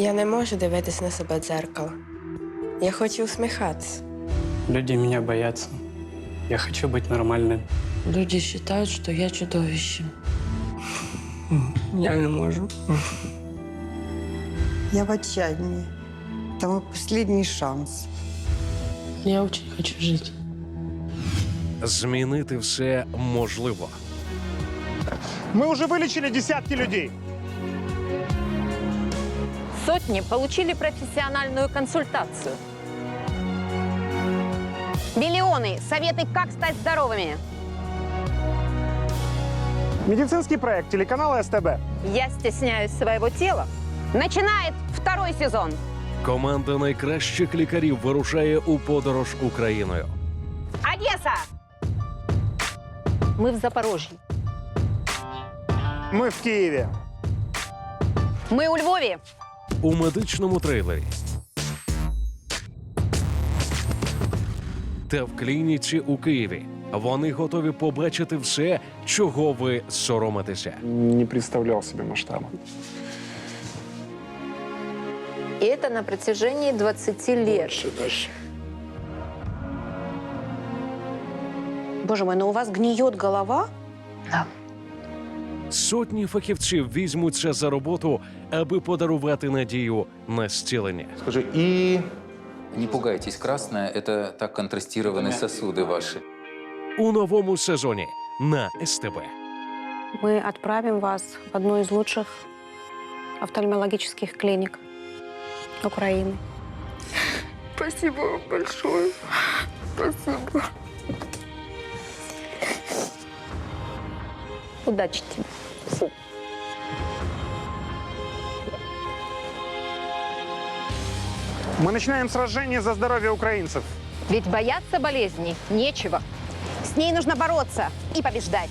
не можу дивитись на себе в дзеркало. Я хочу усміхатися. Люди меня боятся. Я хочу быть нормальным. Люди считают, что я чудовище. Я не можу. Я в отчаянии. Это мой последний шанс. Я очень хочу жить. Змінити все можливо. Мы уже вылечили десятки людей. Сотни получили профессиональную консультацию. Миллионы советы, как стать здоровыми. Медицинский проект телеканала СТБ. Я стесняюсь своего тела. Начинает второй сезон. Команда найкращих лікарів вирушає у подорож Україною. Одесса! Мы в Запорожье. Мы в Киеве. Мы у Львове. У медичному трейлері. Та в клініці у Києві. Вони готові побачити все, чого ви соромитеся. Не представлял себе масштаба. И это на протяжении 20 лет. Боже мой, но у вас гниет голова? Сотні фахівців візьмуться за роботу, аби подарувати надію на зцілення. Скажи, и... Не пугайтесь, красное – это так контрастированы сосуды ваши. У новому сезоні на СТБ. Мы отправим вас в одну из лучших офтальмологических клиник Украины. Спасибо вам большое. Спасибо. Удачи тебе. Мы начинаем сражение за здоровье украинцев. Ведь бояться болезни нечего. С ней нужно бороться и побеждать.